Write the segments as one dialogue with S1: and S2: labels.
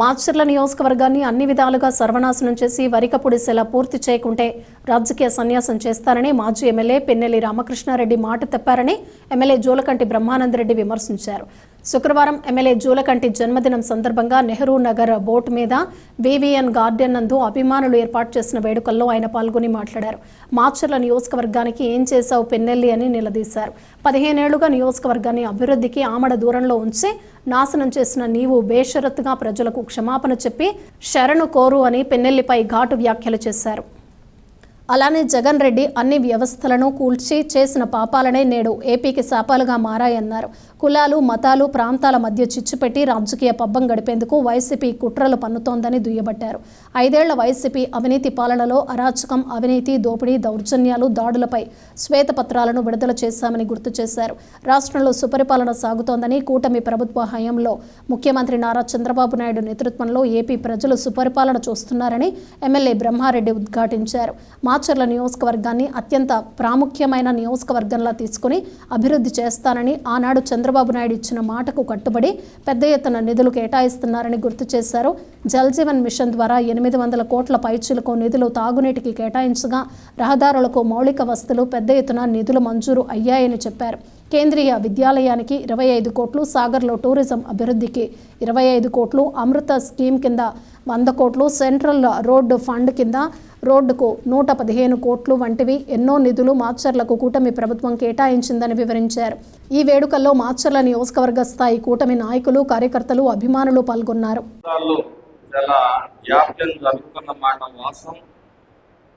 S1: మాచర్ల నియోజకవర్గాన్ని అన్ని విధాలుగా సర్వనాశనం చేసి వరికపుడిసేలా పూర్తి చేయకుంటే రాజకీయ సన్యాసం చేస్తారని మాజీ ఎమ్మెల్యే పెన్నెల్లి రామకృష్ణారెడ్డి మాట తప్పారని ఎమ్మెల్యే జోలకంటి బ్రహ్మానందరెడ్డి విమర్శించారు. శుక్రవారం ఎమ్మెల్యే జూలకంటి జన్మదినం సందర్భంగా నెహ్రూ నగర్ బోట్ మీద వివిఎన్ గార్డెన్ నందు అభిమానులు ఏర్పాటు చేసిన వేడుకల్లో ఆయన పాల్గొని మాట్లాడారు. మాచర్ల నియోజకవర్గానికి ఏం చేశావు పెన్నెల్లి అని నిలదీశారు. పదిహేనేళ్ళుగా నియోజకవర్గాన్ని అభివృద్ధికి ఆమడ దూరంలో ఉంచి నాశనం చేసిన నీవు బేషరత్తుగా ప్రజలకు క్షమాపణ చెప్పి శరణు కోరు అని పెన్నెల్లిపై ఘాటు వ్యాఖ్యలు చేశారు. అలానే జగన్ రెడ్డి అన్ని వ్యవస్థలను కూల్చి చేసిన పాపాలనే నేడు ఏపీకి శాపాలుగా మారాయన్నారు. కులాలు మతాలు ప్రాంతాల మధ్య చిచ్చుపెట్టి రాజకీయ పబ్బం గడిపేందుకు వైసీపీ కుట్రలు పన్నుతోందని దుయ్యబట్టారు. ఐదేళ్ళ వైసీపీ అవినీతి పాలనలో అరాచకం అవినీతి దోపిడీ దౌర్జన్యాలు దాడులపై శ్వేతపత్రాలను విడుదల చేశామని గుర్తు చేశారు. రాష్ట్రంలో సుపరిపాలన సాగుతోందని కూటమి ప్రభుత్వ హయాంలో ముఖ్యమంత్రి నారా చంద్రబాబు నాయుడు నేతృత్వంలో ఏపీ ప్రజలు సుపరిపాలన చూస్తున్నారని ఎమ్మెల్యే బ్రహ్మారెడ్డి ఉద్ఘాటించారు. మాచర్ల నియోజకవర్గాన్ని అత్యంత ప్రాముఖ్యమైన నియోజకవర్గంలా తీసుకుని అభివృద్ధి చేస్తానని ఆనాడు చంద్రబాబు నాయుడు ఇచ్చిన మాటకు కట్టుబడి పెద్ద ఎత్తున నిధులు కేటాయిస్తున్నారని గుర్తు చేశారు. జల్జీవన్ మిషన్ ద్వారా ఎనిమిది వందల కోట్ల పైచులకు నిధులు తాగునీటికి కేటాయించగా రహదారులకు మౌలిక వసతులు పెద్ద ఎత్తున నిధులు మంజూరు అయ్యాయని చెప్పారు. కేంద్రీయ విద్యాలయానికి ఇరవై ఐదు కోట్లు సాగర్లో టూరిజం అభివృద్ధికి ఇరవై ఐదు కోట్లు అమృత స్కీమ్ కింద వంద కోట్లు సెంట్రల్ రోడ్డు ఫండ్ కింద రోడ్డుకు నూట పదిహేను కోట్లు వంటివి ఎన్నో నిధులు మాచర్లకు కూటమి ప్రభుత్వం కేటాయించిందని వివరించారు. ఈ వేడుకల్లో మాచర్ల నియోజకవర్గ స్థాయి కూటమి నాయకులు కార్యకర్తలు అభిమానులు పాల్గొన్నారు.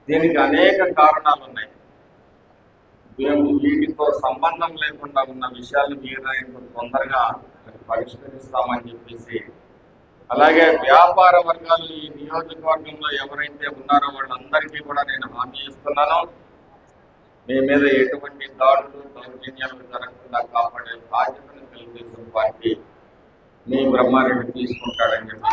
S2: దీనికి అనేక కారణాలు ఉన్నాయి మేము వీటితో సంబంధం లేకుండా ఉన్న విషయాలు మీరు తొందరగా పరిష్కరిస్తామని చెప్పేసి అలాగే వ్యాపార వర్గాలు ఈ నియోజకవర్గంలో ఎవరైతే ఉన్నారో వాళ్ళందరికీ కూడా నేను హామీ ఇస్తున్నాను. మీ మీద ఎటువంటి దాడులు దౌర్జన్యాలు జరగకుండా కాపాడే బాధ్యతను తెలుగుదేశం పార్టీ మీ బ్రహ్మారెడ్డి తీసుకుంటాడని చెప్పి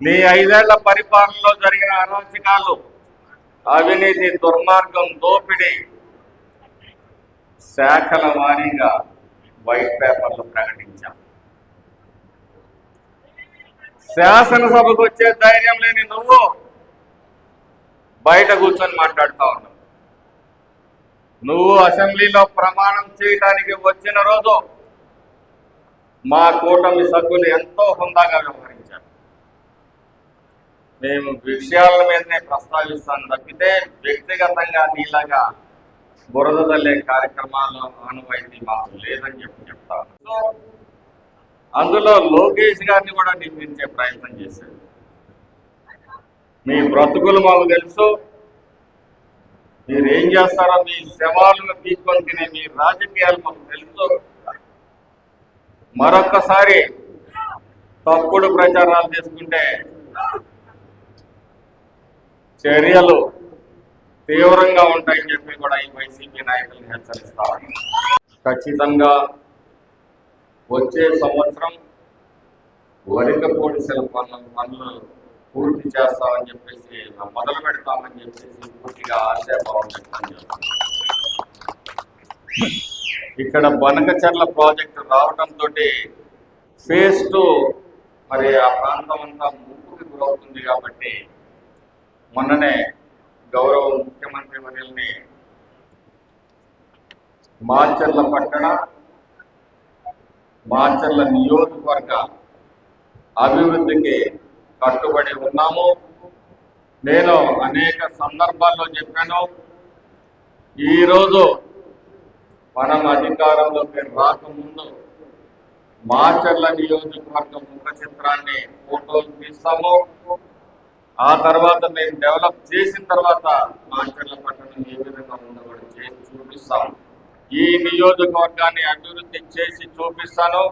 S2: నీ ఐదేళ్ళ పరిపాలనలో జరిగిన అరాచకాలు అవినీతి దుర్మార్గం దోపిడీ శాఖల వారీగా వైట్ పేపర్లు ప్రకటించాం. శాసనసభకు వచ్చే ధైర్యం లేని నువ్వు బయట కూర్చొని మాట్లాడుతూ ఉన్నావు. నువ్వు అసెంబ్లీలో ప్రమాణం చేయడానికి వచ్చిన రోజు మా కూటమి సభ్యులు ఎంతో హుందాగా వ్యవహరించారు. మేము విషయాల మీదనే ప్రస్తావిస్తాను. తప్పితే వ్యక్తిగతంగా నీలాగా బురద తల్లే కార్యక్రమాల్లో ఆనవాయితీ మాకు లేదని చెప్పి చెప్తాను. సో అందులో లోకేష్ గారిని కూడా నిందించే ప్రయత్నం చేశారు. మీ బ్రతుకులు మాకు తెలుసు. మీరు ఏం చేస్తారో మీ శవాలను తీసుకొని తినే మీ రాజకీయాలు మాకు తెలుసు. మరొక్కసారి తప్పుడు ప్రచారాలు చేసుకుంటే చర్యలు తీవ్రంగా ఉంటాయని చెప్పి కూడా ఈ వైసీపీ నాయకులను హెచ్చరిస్తా ఖచ్చితంగా వచ్చే సంవత్సరం వరిక పోలీసుల పనులు పనులు పూర్తి చేస్తామని చెప్పేసి మొదలు పెడతామని చెప్పేసి పూర్తిగా ఆశాభావం వ్యక్తం చేస్తాం ఇక్కడ బనకచర్ల ప్రాజెక్టు రావడంతో ఫేస్ టూ మరి ఆ ప్రాంతం అంతా ముప్పుకి గురవుతుంది కాబట్టి మొన్ననే గౌరవ ముఖ్యమంత్రి వర్యుల్ని మాచర్ల పట్టణ మాచర్ల నియోజకవర్గ అభివృద్ధికి కట్టుబడి ఉన్నాము. నేను అనేక సందర్భాల్లో చెప్పాను ఈరోజు మనం అధికారంలోకి రాకముందు మాచర్ల నియోజకవర్గం ముఖ చిత్రాన్ని ఫోటోలు తీస్తాము. ఆ తర్వాత మేము డెవలప్ చేసిన తర్వాత మాచర్ల పట్టణం ఏ విధంగా ఉందో కూడా చేసి చూపిస్తాం. ఈ నియోజకవర్గాన్ని అభివృద్ధి చేసి చూపిస్తాను.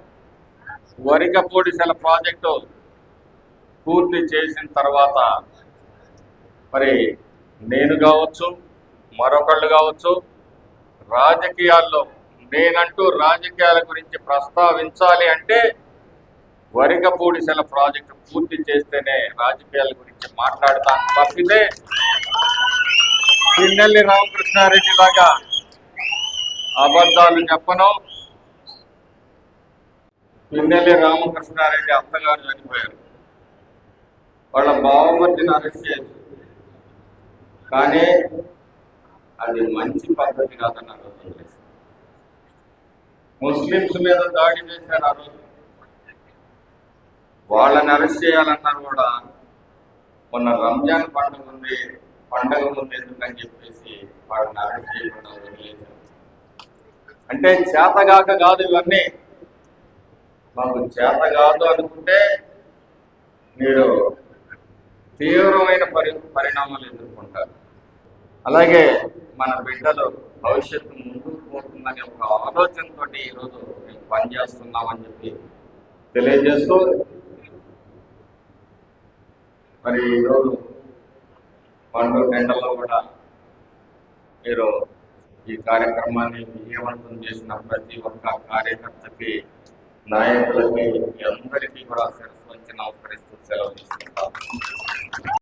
S2: వరికపూడిసెల ప్రాజెక్టు పూర్తి చేసిన తర్వాత మరి నేను కావచ్చు మరొకళ్ళు కావచ్చు రాజకీయాల్లో నేనంటూ రాజకీయాల గురించి ప్రస్తావించాలి అంటే వరిగపూడిసెల ప్రాజెక్టు పూర్తి చేస్తేనే రాజకీయాల గురించి మాట్లాడతాను తప్పితే పిన్నెల్లి రామకృష్ణారెడ్డి లాగా అబద్ధాలు చెప్పను. పిన్నెల్లి రామకృష్ణారెడ్డి అత్తగారు చనిపోయారు. వాళ్ళ బావమర్తిని అరెస్ట్ చేయొచ్చు కానీ అది మంచి పద్ధతి కాదని ఆ రోజు. ముస్లిమ్స్ మీద దాడి చేశారు ఆ రోజు. వాళ్ళని అరెస్ట్ చేయాలన్నారు కూడా మొన్న రంజాన్ పండుగ ఉంది పండుగ ముందు ఎందుకని చెప్పేసి వాళ్ళని అరెస్ట్ చేయకుండా వదిలేశారు. అంటే చేతగాక కాదు ఇవన్నీ. మాకు చేత కాదు అనుకుంటే మీరు తీవ్రమైన పరి పరిణామాలు ఎదుర్కొంటారు. అలాగే మన బిడ్డలు భవిష్యత్తు ముందుకు పోతుందనే ఒక ఆలోచనతో ఈరోజు మేము పనిచేస్తున్నామని చెప్పి తెలియజేస్తూ మరి ఈరోజు పండుగ టెండర్లో కూడా మీరు ఈ కార్యక్రమాన్ని విజయవంతం చేసిన ప్రతి ఒక్క కార్యకర్తకి నాయకులకి అందరికీ కూడా శిరస్సు వచ్చి నమస్కరిస్తూ సెలవు తీసుకుంటాం